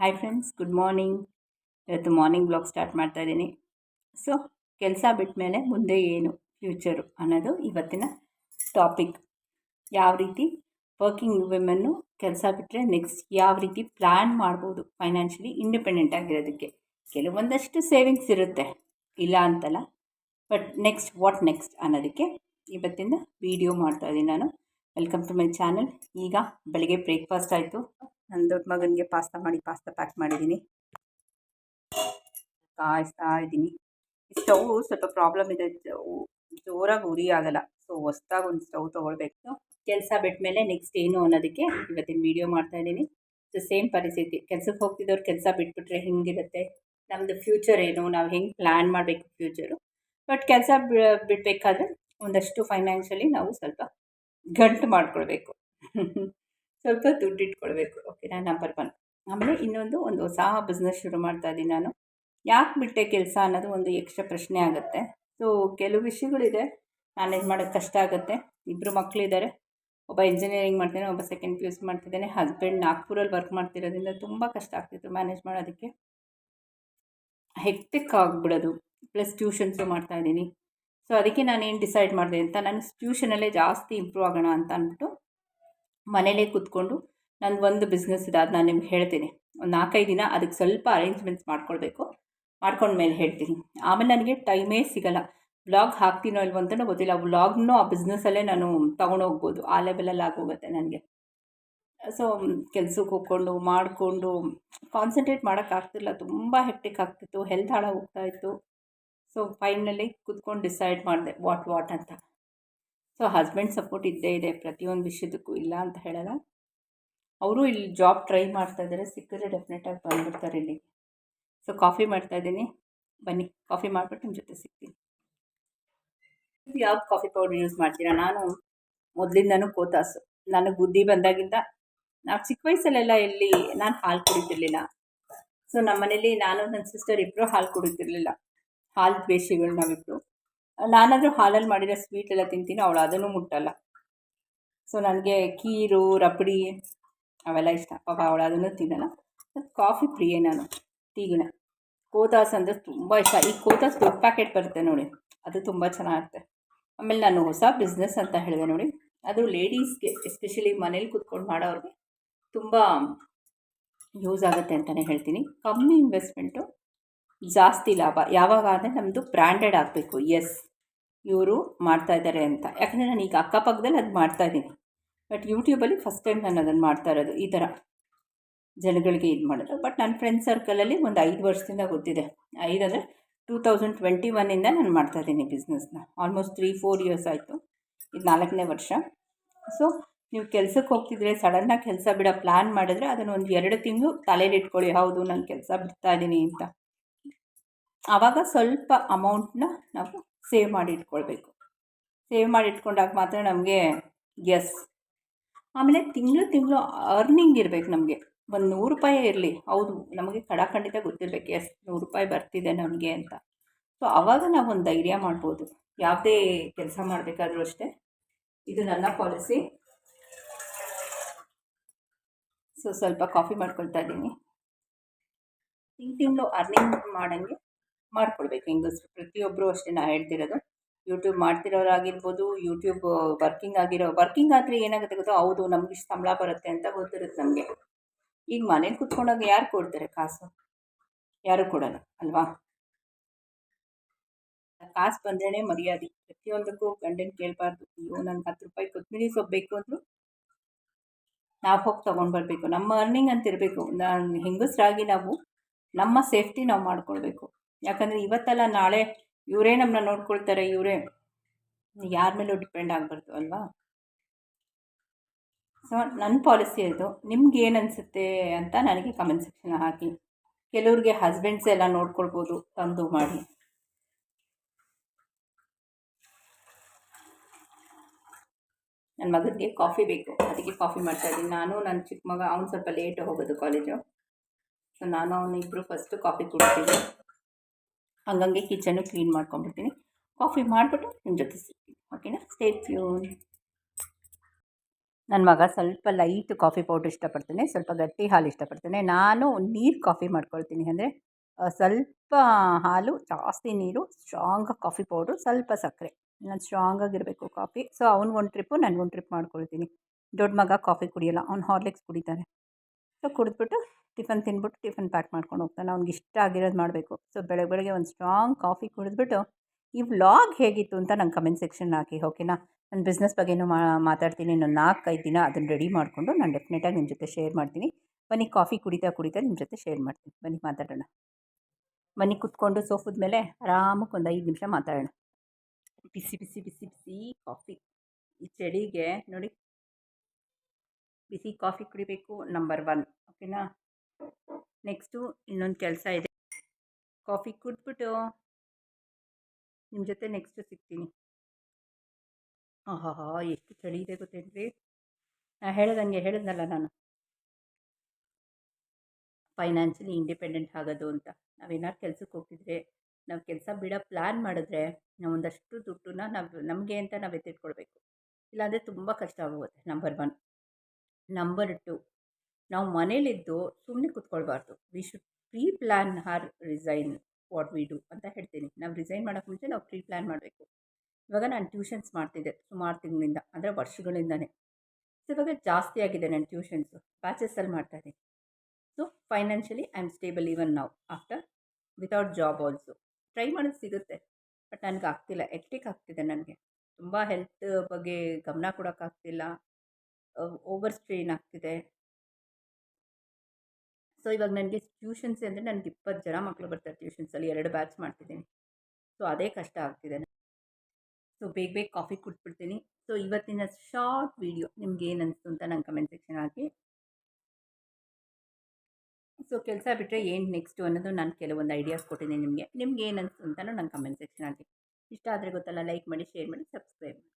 Hi friends good morning ಇವತ್ತು morning blog start ಮಾಡ್ತಾ ಇದ್ದೀನಿ. ಸೊ ಕೆಲಸ ಬಿಟ್ಟ ಮೇಲೆ ಮುಂದೆ ಏನು ಫ್ಯೂಚರು ಅನ್ನೋದು ಇವತ್ತಿನ ಟಾಪಿಕ್ ಯಾವ ರೀತಿ ವರ್ಕಿಂಗ್ ವಿಮೆನ್ನು ಕೆಲಸ ಬಿಟ್ಟರೆ ನೆಕ್ಸ್ಟ್ ಯಾವ ರೀತಿ ಪ್ಲ್ಯಾನ್ ಮಾಡ್ಬೋದು ಫೈನಾನ್ಷಿಯಲಿ ಇಂಡಿಪೆಂಡೆಂಟ್ ಆಗಿರೋದಕ್ಕೆ. ಕೆಲವೊಂದಷ್ಟು ಸೇವಿಂಗ್ಸ್ ಇರುತ್ತೆ, ಇಲ್ಲ ಅಂತಲ್ಲ. ಬಟ್ ನೆಕ್ಸ್ಟ್ ವಾಟ್ ನೆಕ್ಸ್ಟ್ ಅನ್ನೋದಕ್ಕೆ ಇವತ್ತಿಂದ ವೀಡಿಯೋ ಮಾಡ್ತಾ ಇದ್ದೀನಿ ನಾನು. ವೆಲ್ಕಮ್ ಟು ಮೈ ಚಾನಲ್ ಈಗ ಬೆಳಗ್ಗೆ ಬ್ರೇಕ್ಫಾಸ್ಟ್ ಆಯಿತು. ನನ್ನ ದೊಡ್ಡ ಮಗನಿಗೆ ಪಾಸ್ತಾ ಮಾಡಿ ಪಾಸ್ತಾ ಪ್ಯಾಕ್ ಮಾಡಿದ್ದೀನಿ. ಕಾಯಿಸ್ತಾ ಇದ್ದೀನಿ. ಸ್ಟವ್ ಸ್ವಲ್ಪ ಪ್ರಾಬ್ಲಮ್ ಇದೆ. ಜೋರಾಗಿ ಉರಿ ಆಗಲ್ಲ. ಸೊ ಹೊಸ್ದಾಗಿ ಒಂದು ಸ್ಟವ್ ತೊಗೊಳ್ಬೇಕು. ಕೆಲಸ ಬಿಟ್ಟ ಮೇಲೆ ನೆಕ್ಸ್ಟ್ ಏನು ಅನ್ನೋದಕ್ಕೆ ಇವತ್ತಿನ ವೀಡಿಯೋ ಮಾಡ್ತಾ ಇದ್ದೀನಿ. ಸೊ ಸೇಮ್ ಪರಿಸ್ಥಿತಿ. ಕೆಲ್ಸಕ್ಕೆ ಹೋಗ್ತಿದ್ದವ್ರು ಕೆಲಸ ಬಿಟ್ಬಿಟ್ರೆ ಹೆಂಗಿರುತ್ತೆ? ನಮ್ಮದು ಫ್ಯೂಚರ್ ಏನು? ನಾವು ಹೆಂಗೆ ಪ್ಲ್ಯಾನ್ ಮಾಡಬೇಕು ಫ್ಯೂಚರು ಬಟ್ ಕೆಲಸ ಬಿಡಬೇಕಾದ್ರೆ ಒಂದಷ್ಟು ಫೈನಾನ್ಷಿಯಲಿ ನಾವು ಸ್ವಲ್ಪ ಗಂಟು ಮಾಡ್ಕೊಳ್ಬೇಕು. ಸ್ವಲ್ಪ ದುಡ್ಡು ಇಟ್ಕೊಳ್ಬೇಕು. ಓಕೆನಾ ನಂಬರ್ ಒನ್ ಆಮೇಲೆ ಇನ್ನೊಂದು ಒಂದು ಹೊಸ ಬಿಸ್ನೆಸ್ ಶುರು ಮಾಡ್ತಾ ಇದ್ದೀನಿ ನಾನು. ಯಾಕೆ ಬಿಟ್ಟೆ ಕೆಲಸ ಅನ್ನೋದು ಒಂದು ಎಕ್ಸ್ಟ್ರಾ ಪ್ರಶ್ನೆ ಆಗುತ್ತೆ. ಸೊ ಕೆಲವು ವಿಷಯಗಳಿದೆ. ಮ್ಯಾನೇಜ್ ಮಾಡೋಕ್ಕೆ ಕಷ್ಟ ಆಗುತ್ತೆ. ಇಬ್ಬರು ಮಕ್ಕಳಿದ್ದಾರೆ ಒಬ್ಬ ಇಂಜಿನಿಯರಿಂಗ್ ಮಾಡ್ತಾನೆ ಒಬ್ಬ ಸೆಕೆಂಡ್ ಪಿ ಯು ಸಿ ಮಾಡ್ತಿದ್ದಾನೆ ಹಸ್ಬೆಂಡ್ ನಾಗ್ಪುರಲ್ಲಿ ವರ್ಕ್ ಮಾಡ್ತಿರೋದ್ರಿಂದ ತುಂಬ ಕಷ್ಟ ಆಗ್ತಿತ್ತು ಮ್ಯಾನೇಜ್ ಮಾಡೋದಕ್ಕೆ. ಹೆಕ್ಟಿಕ್ ಆಗಿಬಿಡೋದು. ಪ್ಲಸ್ ಟ್ಯೂಷನ್ಸು ಮಾಡ್ತಾಯಿದ್ದೀನಿ ಸೊ ಅದಕ್ಕೆ ನಾನು ಏನು ಡಿಸೈಡ್ ಮಾಡಿದೆ ಅಂತ, ನಾನು ಟ್ಯೂಷನಲ್ಲೇ ಜಾಸ್ತಿ ಇಂಪ್ರೂವ್ ಆಗೋಣ ಅಂತ ಅಂದ್ಬಿಟ್ಟು ಮನೇಲೇ ಕೂತ್ಕೊಂಡು ನಂದು ಒಂದು ಬಿಸ್ನೆಸ್ ಇದೆ ಅದು ನಾನು ನಿಮ್ಗೆ ಹೇಳ್ತೀನಿ. ಒಂದು ನಾಲ್ಕೈದು ದಿನ ಅದಕ್ಕೆ ಸ್ವಲ್ಪ ಅರೇಂಜ್ಮೆಂಟ್ಸ್ ಮಾಡ್ಕೊಳ್ಬೇಕು. ಮಾಡ್ಕೊಂಡ್ಮೇಲೆ ಹೇಳ್ತೀನಿ. ಆಮೇಲೆ ನನಗೆ ಟೈಮೇ ಸಿಗಲ್ಲ. ವ್ಲಾಗ್ ಹಾಕ್ತೀನೋ ಇಲ್ವೋ ಅಂತಲೂ ಗೊತ್ತಿಲ್ಲ. ವ್ಲಾಗ್ನೂ ಆ ಬಿಸ್ನೆಸ್ಸಲ್ಲೇ ನಾನು ತೊಗೊಂಡೋಗ್ಬೋದು ಆ ಲೆವೆಲಲ್ಲಿ ಆಗೋಗುತ್ತೆ ನನಗೆ. ಸೊ ಕೆಲ್ಸಕ್ಕೆ ಹೋಗ್ಕೊಂಡು, ಮಾಡಿಕೊಂಡು ಕಾನ್ಸಂಟ್ರೇಟ್ ಮಾಡೋಕ್ಕಾಗ್ತಿಲ್ಲ ತುಂಬ ಹೆಕ್ಟಿಕ್ ಆಗ್ತಿತ್ತು. ಹೆಲ್ತ್ ಹಾಳಾಗಿ ಹೋಗ್ತಾಯಿತ್ತು ಸೊ ಫೈನಲಿ ಕುತ್ಕೊಂಡು ಡಿಸೈಡ್ ಮಾಡಿದೆ ವಾಟ್ ವಾಟ್ ಅಂತ. ಸೊ ಹಸ್ಬೆಂಡ್ ಸಪೋರ್ಟ್ ಇದ್ದೇ ಇದೆ. ಪ್ರತಿಯೊಂದು ವಿಷಯದಕ್ಕೂ ಇಲ್ಲ ಅಂತ ಹೇಳಲ್ಲ. ಅವರು ಇಲ್ಲಿ ಜಾಬ್ ಟ್ರೈ ಮಾಡ್ತಾ ಇದ್ದಾರೆ. ಸಿಕ್ಕಿದ್ರೆ ಡೆಫಿನೆಟಾಗಿ ಬಂದ್ಬಿಡ್ತಾರೆ ಇಲ್ಲಿಗೆ ಸೊ ಕಾಫಿ ಮಾಡ್ತಾ ಇದ್ದೀನಿ. ಬನ್ನಿ ಕಾಫಿ ಮಾಡಿಬಿಟ್ಟು ನಿಮ್ಮ ಜೊತೆ ಸಿಗ್ತೀನಿ. ಯಾವ ಕಾಫಿ ಪೌಡರ್ ಯೂಸ್ ಮಾಡ್ತೀರಾ? ನಾನು ಮೊದಲಿಂದನೂ ಕೋತಾಸು. ನನಗೆ ಬುದ್ಧಿ ಬಂದಾಗಿಂದ ನಾವು ಚಿಕ್ಕ ವಯಸ್ಸಲ್ಲೆಲ್ಲ ಎಲ್ಲಿ ನಾನು ಹಾಲು ಕುಡಿತಿರ್ಲಿಲ್ಲ. ಸೊ ನಮ್ಮ ಮನೇಲಿ ನಾನು ನನ್ನ ಸಿಸ್ಟರ್ ಇಬ್ಬರು ಹಾಲು ಕುಡಿತಿರ್ಲಿಲ್ಲ. ಹಾಲು ದ್ವೇಷಿಗಳು ನಾವಿಬ್ಬರು ನಾನಾದರೂ ಹಾಲಲ್ಲಿ ಮಾಡಿರೋ ಸ್ವೀಟ್ ಎಲ್ಲ ತಿಂತೀನಿ, ಅವಳು ಅದನ್ನು ಮುಟ್ಟಲ್ಲ. ಸೊ ನನಗೆ ಕೀರು ರಬಡಿ ಅವೆಲ್ಲ ಇಷ್ಟ. ಪಾಪ ಅವಳು ಅದನ್ನು ತಿನ್ನಲ್ಲ. ಕಾಫಿ ಪ್ರಿಯೆ ನಾನು. ಟೀಗಿನ. ಕೋತಾಸ್ ಅಂದರೆ ತುಂಬ ಇಷ್ಟ. ಈ ಕೋತಾಸ್ ದೊಡ್ಡ ಪ್ಯಾಕೆಟ್ ಬರುತ್ತೆ ನೋಡಿ. ಅದು ತುಂಬ ಚೆನ್ನಾಗಿರುತ್ತೆ ಆಮೇಲೆ ನಾನು ಹೊಸ ಬಿಸ್ನೆಸ್ ಅಂತ ಹೇಳಿದೆ ನೋಡಿ. ಅದು ಲೇಡೀಸ್ಗೆ ಎಸ್ಪೆಷಲಿ ಮನೇಲಿ ಕೂತ್ಕೊಂಡು ಮಾಡೋರಿಗೆ ತುಂಬ ಯೂಸ್ ಆಗುತ್ತೆ ಅಂತಲೇ ಹೇಳ್ತೀನಿ. ಕಮ್ಮಿ ಇನ್ವೆಸ್ಟ್ಮೆಂಟು ಜಾಸ್ತಿ ಲಾಭ. ಯಾವಾಗ ಅಂದರೆ ನಮ್ಮದು ಬ್ರ್ಯಾಂಡೆಡ್ ಆಗಬೇಕು. ಎಸ್ ಇವರು ಮಾಡ್ತಾ ಇದ್ದಾರೆ ಅಂತ. ಯಾಕಂದರೆ ನಾನು ಈಗ ಅಕ್ಕಪಕ್ಕದಲ್ಲಿ ಅದು ಮಾಡ್ತಾಯಿದ್ದೀನಿ ಬಟ್ ಯೂಟ್ಯೂಬಲ್ಲಿ ಫಸ್ಟ್ ಟೈಮ್ ನಾನು ಅದನ್ನು ಮಾಡ್ತಾ ಇರೋದು, ಈ ಥರ ಜನಗಳಿಗೆ ಇದು ಮಾಡೋದು ಬಟ್ ನನ್ನ ಫ್ರೆಂಡ್ ಸರ್ಕಲಲ್ಲಿ ಒಂದು ಐದು ವರ್ಷದಿಂದ ಗೊತ್ತಿದೆ. ಐದು ಅಂದರೆ ಟೂ ತೌಸಂಡ್ ಟ್ವೆಂಟಿ ಒನ್ನಿಂದ ನಾನು ಮಾಡ್ತಾಯಿದ್ದೀನಿ ಬಿಸ್ನೆಸ್ನ ಆಲ್ಮೋಸ್ಟ್ ತ್ರೀ ಫೋರ್ ಇಯರ್ಸ್ ಆಯಿತು. ಇದು ನಾಲ್ಕನೇ ವರ್ಷ. ಸೊ ನೀವು ಕೆಲಸಕ್ಕೆ ಹೋಗ್ತಿದ್ರೆ ಸಡನ್ನಾಗಿ ಕೆಲಸ ಬಿಡೋ ಪ್ಲ್ಯಾನ್ ಮಾಡಿದ್ರೆ ಅದನ್ನು ಒಂದು ಎರಡು ತಿಂಗಳು ತಲೆಯಲ್ಲಿ ಇಟ್ಕೊಳ್ಳಿ. ಹೌದು, ನಾನು ಕೆಲಸ ಬಿಡ್ತಾ ಇದ್ದೀನಿ ಅಂತ. ಆವಾಗ ಸ್ವಲ್ಪ ಅಮೌಂಟನ್ನ ನಾವು ಸೇವ್ ಮಾಡಿ ಇಟ್ಕೊಳ್ಬೇಕು. ಸೇವ್ ಮಾಡಿ ಇಟ್ಕೊಂಡಾಗ ಮಾತ್ರ ನಮಗೆ ಎಸ್ ಆಮೇಲೆ ತಿಂಗಳು ತಿಂಗಳು ಅರ್ನಿಂಗ್ ಇರಬೇಕು ನಮಗೆ. ಒಂದು ನೂರು ರೂಪಾಯಿ ಇರಲಿ. ಹೌದು, ನಮಗೆ ಖಂಡಿತ ಗೊತ್ತಿರಬೇಕು. ಎಸ್, ನೂರು ರೂಪಾಯಿ ಬರ್ತಿದೆ ನಮಗೆ ಅಂತ. ಸೊ ಆವಾಗ ನಾವು ಒಂದು ಧೈರ್ಯ ಮಾಡ್ಬೋದು. ಯಾವುದೇ ಕೆಲಸ ಮಾಡಬೇಕಾದ್ರೂ ಅಷ್ಟೇ. ಇದು ನನ್ನ ಪಾಲಿಸಿ ಸೊ ಸ್ವಲ್ಪ ಕಾಫಿ ಮಾಡ್ಕೊಳ್ತಾ ಇದ್ದೀನಿ. ತಿಂಗ್ ತಿಂಗಳು ಅರ್ನಿಂಗ್ ಮಾಡೋಂಗೆ ಮಾಡ್ಕೊಳ್ಬೇಕು ಹೆಂಗಸರು ಪ್ರತಿಯೊಬ್ಬರು ಅಷ್ಟೇ ನಾ ಹೇಳ್ತಿರೋದು. ಯೂಟ್ಯೂಬ್ ಮಾಡ್ತಿರೋರಾಗಿರ್ಬೋದು ಯೂಟ್ಯೂಬ್ ವರ್ಕಿಂಗ್ ಆಗಿರೋ ವರ್ಕಿಂಗ್ ಆದರೆ ಏನಾಗುತ್ತೆ ಗೊತ್ತೋ? ಹೌದು, ನಮ್ಗೆ ಇಷ್ಟು ಸಂಬಳ ಬರುತ್ತೆ ಅಂತ ಗೊತ್ತಿರುತ್ತೆ ನಮಗೆ. ಈಗ ಮನೇಲಿ ಕುತ್ಕೊಂಡಾಗ ಯಾರು ಕೊಡ್ತಾರೆ ಕಾಸು? ಯಾರು ಕೊಡಲ್ಲ, ಅಲ್ವಾ? ಕಾಸು ಬಂದ್ರೇ ಮರ್ಯಾದೆ. ಪ್ರತಿಯೊಂದಕ್ಕೂ ಗಂಡನ ಕೇಳಬಾರ್ದು. ಅಯ್ಯೋ, ನನಗೆ ಹತ್ತು ರೂಪಾಯಿ ಕೊತ್ತಂಬರಿ ಸೊಪ್ಪು ಬೇಕು ಅಂದರು ನಾವು ಹೋಗಿ ತೊಗೊಂಡು ಬರಬೇಕು. ನಮ್ಮ ಅರ್ನಿಂಗ್ ಅಂತ ಇರಬೇಕು ನಾನು ಹೆಂಗಸರಾಗಿ ನಾವು ನಮ್ಮ ಸೇಫ್ಟಿ ನಾವು ಮಾಡ್ಕೊಳ್ಬೇಕು. ಯಾಕಂದರೆ ಇವತ್ತಲ್ಲ ನಾಳೆ ಇವರೇ ನಮ್ಮನ್ನ ನೋಡ್ಕೊಳ್ತಾರೆ, ಇವರೇ ಯಾರ ಮೇಲೂ ಡಿಪೆಂಡ್ ಆಗಬಾರ್ದು, ಅಲ್ವಾ? ಸೊ ನನ್ನ ಪಾಲಿಸಿ ಅದು. ನಿಮ್ಗೆ ಏನು ಅನಿಸುತ್ತೆ ಅಂತ ನನಗೆ ಕಮೆಂಟ್ ಸೆಕ್ಷನ್ ಹಾಕಿ. ಕೆಲವ್ರಿಗೆ ಹಸ್ಬೆಂಡ್ಸ್ ಎಲ್ಲ ನೋಡ್ಕೊಳ್ಬೋದು, ತಂದು ಮಾಡಿ. ನನ್ನ ಮಗನಿಗೆ ಕಾಫಿ ಬೇಕು. ಅದಕ್ಕೆ ಕಾಫಿ ಮಾಡ್ತಾ ಇದ್ದೀನಿ. ನಾನು ನನ್ನ ಚಿಕ್ಕ ಮಗ, ಅವ್ನು ಸ್ವಲ್ಪ ಲೇಟ್ ಹೋಗೋದು ಕಾಲೇಜು ಸೊ ನಾನು ಅವನಿಬ್ಬರು ಫಸ್ಟು ಕಾಫಿ ಕುಡ್ತೀವಿ. ಹಂಗಂಗೆ ಕಿಚನ್ನು ಕ್ಲೀನ್ ಮಾಡ್ಕೊಂಡ್ಬಿಡ್ತೀನಿ. ಕಾಫಿ ಮಾಡಿಬಿಟ್ಟು ನಿಮ್ಮ ಜೊತೆ ಸಿಗ್ತೀನಿ. ಓಕೆನಾ ಸ್ಟೇಟ್ ಫ್ಯೂನ್ ನನ್ನ ಮಗ ಸ್ವಲ್ಪ ಲೈಟ್ ಕಾಫಿ ಪೌಡ್ರ್ ಇಷ್ಟಪಡ್ತಾನೆ, ಸ್ವಲ್ಪ ಗಟ್ಟಿ ಹಾಲು ಇಷ್ಟಪಡ್ತಾನೆ. ನಾನು ನೀರು ಕಾಫಿ ಮಾಡ್ಕೊಳ್ತೀನಿ. ಅಂದರೆ ಸ್ವಲ್ಪ ಹಾಲು, ಜಾಸ್ತಿ ನೀರು ಸ್ಟ್ರಾಂಗ್ ಕಾಫಿ ಪೌಡ್ರು ಸ್ವಲ್ಪ ಸಕ್ಕರೆ. ನಾನು ಸ್ಟ್ರಾಂಗಾಗಿರಬೇಕು ಕಾಫಿ ಸೊ ಅವ್ನಿಗೊಂದು ಟ್ರಿಪ್ಪು ನನಗೊಂದು ಟ್ರಿಪ್ ಮಾಡ್ಕೊಳ್ತೀನಿ. ದೊಡ್ಡ ಮಗ ಕಾಫಿ ಕುಡಿಯೋಲ್ಲ, ಅವ್ನು ಹಾರ್ಲಿಕ್ಸ್ ಕುಡಿತಾನೆ ಸೊ ಕುಡಿದ್ಬಿಟ್ಟು ಟಿಫನ್ ತಿಂದ್ಬಿಟ್ಟು ಟಿಫನ್ ಪ್ಯಾಕ್ ಮಾಡ್ಕೊಂಡು ಹೋಗ್ತಾನೆ. ಅವ್ನಿಗೆ ಇಷ್ಟ ಆಗಿರೋದು ಮಾಡಬೇಕು. ಸೊ ಬೆಳಗ್ಗೆ ಬೆಳಗ್ಗೆ ಒಂದು ಸ್ಟ್ರಾಂಗ್ ಕಾಫಿ ಕುಡಿದ್ಬಿಟ್ಟು, ಈ ವ್ಲಾಗ್ ಹೇಗಿತ್ತು ಅಂತ ನಂಗೆ ಕಮೆಂಟ್ ಸೆಕ್ಷನ್ ಹಾಕಿ ಓಕೆನಾ ನನ್ನ ಬಿಸ್ನೆಸ್ ಬಗ್ಗೆನೂ ಮಾತಾಡ್ತೀನಿ. ಇನ್ನೊಂದು ನಾಲ್ಕೈದು ದಿನ ಅದನ್ನು ರೆಡಿ ಮಾಡಿಕೊಂಡು ನಾನು ಡೆಫಿನೆಟಾಗಿ ನಿಮ್ಮ ಜೊತೆ ಶೇರ್ ಮಾಡ್ತೀನಿ. ಬನ್ನಿ ಕಾಫಿ ಕುಡಿತಾ ಕುಡಿತಾ ನಿಮ್ಮ ಜೊತೆ ಶೇರ್ ಮಾಡ್ತೀನಿ. ಬನ್ನಿ ಮಾತಾಡೋಣ. ಬನ್ನಿ ಕುತ್ಕೊಂಡು ಸೋಫದ ಮೇಲೆ ಆರಾಮಕ್ಕೆ ಒಂದು ಐದು ನಿಮಿಷ ಮಾತಾಡೋಣ. ಬಿಸಿ ಬಿಸಿ ಬಿಸಿ ಬಿಸಿ ಕಾಫಿ ಈ ಚಳಿಗೆ ನೋಡಿ. ಬಿಸಿ ಕಾಫಿ ಕುಡಿಬೇಕು ನಂಬರ್ ಒನ್ ಓಕೆನಾ ನೆಕ್ಸ್ಟು ಇನ್ನೊಂದು ಕೆಲಸ ಇದೆ. ಕಾಫಿ ಕುಡ್ಬಿಟ್ಟು ನಿಮ್ಮ ಜೊತೆ ನೆಕ್ಸ್ಟ್ ಸಿಗ್ತೀನಿ. ಆಹಾ ಎಷ್ಟು ಚಳಿ ಇದೆ ಗೊತ್ತೇನ್ರಿ? ನಾ ಹೇಳ್ದಂಗೆ ಹೇಳಿದ್ನಲ್ಲ ನಾನು. ಫೈನಾನ್ಷಿಯಲಿ ಇಂಡಿಪೆಂಡೆಂಟ್ ಆಗೋದು ಅಂತ. ನಾವೇನಾದ್ರು ಕೆಲ್ಸಕ್ಕೆ ಹೋಗ್ತಿದ್ರೆ, ನಾವು ಕೆಲಸ ಬಿಡೋ ಪ್ಲ್ಯಾನ್ ಮಾಡಿದ್ರೆ, ನಾವು ಒಂದಷ್ಟು ದುಡ್ಡನ್ನ ನಾವು, ನಮಗೆ ಅಂತ ನಾವು ಎತ್ತಿಟ್ಕೊಳ್ಬೇಕು. ಇಲ್ಲಾಂದರೆ ತುಂಬ ಕಷ್ಟ ಆಗೋಗುತ್ತೆ, ನಂಬರ್ ಒನ್. ನಂಬರ್ ಟು ನಾವು ಮನೇಲಿದ್ದು ಸುಮ್ಮನೆ ಕೂತ್ಕೊಳ್ಬಾರ್ದು. We should pre plan her resign what we do ಅಂತ ಹೇಳ್ತೀನಿ. ನಾವು ರಿಸೈನ್ ಮಾಡೋಕ್ಕೆ ಮುಂಚೆ ನಾವು ಪ್ರೀ ಪ್ಲ್ಯಾನ್ ಮಾಡಬೇಕು. ಇವಾಗ ನಾನು ಟ್ಯೂಷನ್ಸ್ ಮಾಡ್ತಿದ್ದೆ, ಸುಮಾರು ತಿಂಗಳಿಂದ, ಅಂದರೆ ವರ್ಷಗಳಿಂದನೇ. ಸೊ ಇವಾಗ ಜಾಸ್ತಿ ಆಗಿದೆ ನನ್ನ ಟ್ಯೂಷನ್ಸು ಬ್ಯಾಚಸ್ಸಲ್ಲಿ ಮಾಡ್ತಾಯಿದ್ದೀನಿ so financially I am stable even ನಾವು after without job also try ಮಾಡೋದು ಸಿಗುತ್ತೆ ಬಟ್ ನನಗೆ ಆಗ್ತಿಲ್ಲ ಎಕ್ಟಿಕ್ ಆಗ್ತಿದೆ ನನಗೆ. ತುಂಬ ಹೆಲ್ತ್ ಬಗ್ಗೆ ಗಮನ ಕೊಡೋಕ್ಕಾಗ್ತಿಲ್ಲ ಓವರ್ ಸ್ಟ್ರೈನ್ ಆಗ್ತಿದೆ. ಸೊ ಇವಾಗ ನನಗೆ ಟ್ಯೂಷನ್ಸ್ ಅಂದರೆ ನನಗೆ ಇಪ್ಪತ್ತು ಜನ ಮಕ್ಕಳು ಬರ್ತಾರೆ ಟ್ಯೂಷನ್ಸಲ್ಲಿ ಎರಡು ಬ್ಯಾಚ್ ಮಾಡ್ತಿದ್ದೀನಿ. ಸೊ ಅದೇ ಕಷ್ಟ ಆಗ್ತಿದೆ. ಸೊ ಬೇಗ ಬೇಗ ಕಾಫಿ ಕುಟ್ಬಿಡ್ತೀನಿ ಸೊ ಇವತ್ತಿನ ಶಾರ್ಟ್ ವೀಡಿಯೋ ನಿಮ್ಗೆ ಏನು ಅನಿಸ್ತು ಅಂತ ನಂಗೆ ಕಮೆಂಟ್ ಸೆಕ್ಷನ್ ಹಾಕಿ ಸೊ ಕೆಲಸ ಬಿಟ್ಟರೆ ಏನು ನೆಕ್ಸ್ಟು ಅನ್ನೋದು ನಾನು ಕೆಲವೊಂದು ಐಡಿಯಾಸ್ ಕೊಟ್ಟಿದ್ದೀನಿ ನಿಮಗೆ. ನಿಮ್ಗೆ ಏನು ಅನಿಸ್ತು ಅಂತಲೂ ನಂಗೆ ಕಮೆಂಟ್ ಸೆಕ್ಷನ್ ಹಾಕಿ ಇಷ್ಟ ಆದರೆ ಗೊತ್ತಲ್ಲ ಲೈಕ್ ಮಾಡಿ ಶೇರ್ ಮಾಡಿ ಸಬ್ಸ್ಕ್ರೈಬ್ ಮಾಡಿ.